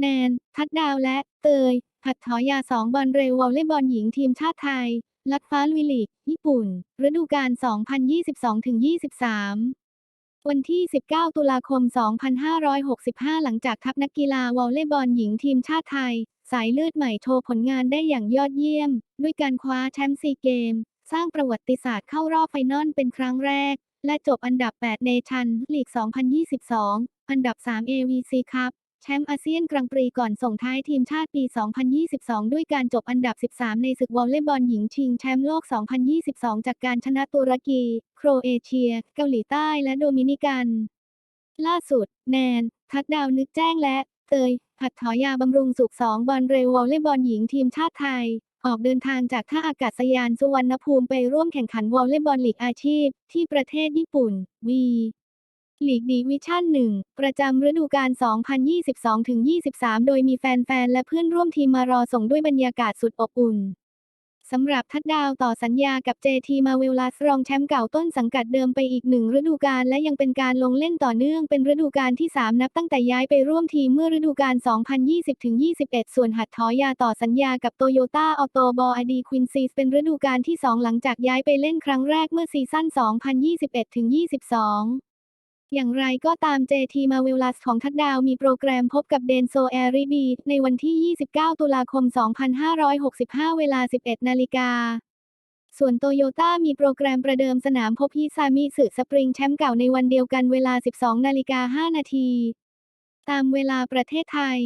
แนน ทัดดาวและ เตย ผัดถอยาสองบอลเรววอลเลย์บอลหญิงทีมชาติไทย ลัดฟ้าลุยลีก ญี่ปุ่น ฤดูกาล 2022-23วันที่ 19 ตุลาคม 2565 หลังจากทัพนักกีฬาวอลเลย์บอลหญิงทีมชาติไทย สายเลือดใหม่โชว์ผลงานได้อย่างยอดเยี่ยม ด้วยการคว้าแชมป์ซีเกม สร้างประวัติศาสตร์เข้ารอบไฟนอลเป็นครั้งแรก และจบอันดับ8เนชั่นลีก 2022 อันดับ 3 AVC คัพ ชมป์อาเซียนกรังปรีก่อนส่งท้ายทีมชาติปี 2022 ด้วยการจบอันดับ 13 ในศึกวอลเลย์บอลหญิงชิงแชมป์โลก 2022 จากการชนะตุรกี โครเอเชีย เกาหลีใต้และโดมินิกัน ล่าสุด แนน ทัดดาวนึกแจ้งและ เตย ผัดถอยาบำรุงสุขสองบอลเร็ววอลเลย์บอลหญิงทีมชาติไทย ออกเดินทางจากท่าอากาศยานสุวรรณภูมิไปร่วมแข่งขันวอลเลย์บอลลีกอาชีพ ที่ประเทศญี่ปุ่น วี ลีกดีวิชั่น1ประจำฤดูกาล 2022-23 โดยมีแฟนๆ และเพื่อนร่วมทีมมารอส่งด้วยบรรยากาศสุดอบอุ่น สำหรับทัดดาวต่อสัญญากับเจทีมาเวลลัสรองแชมป์เก่าต้นสังกัดเดิมไปอีกหนึ่งฤดูกาลและยังเป็นการลงเล่นต่อเนื่องเป็นฤดูกาลที่ 3 นับตั้งแต่ย้ายไปร่วมทีมเมื่อฤดูกาล 2020-21 ส่วนหัดถอยาต่อสัญญากับโตโยต้าออโตบออดีควินซีสเป็นฤดูกาลที่ 2 หลังจากย้ายไปเล่นครั้งแรกเมื่อซีซั่น 2021-22 อย่างไรก็ตาม JT m a r v e l o u s ของทัดดาวมีโปรแกรมพบกับเดนโซแอริบีในวันที่ 29 ตุลาคม 2565 เวลา 11 นาฬิกา ส่วนโตโยต้ามีโปรแกรมประเดิมสนามพบฮิซามิสึสปริงแชมป์เก่าในวันเดียวกันเวลา 12 นาฬิกา 5 นาที ตามเวลาประเทศไทย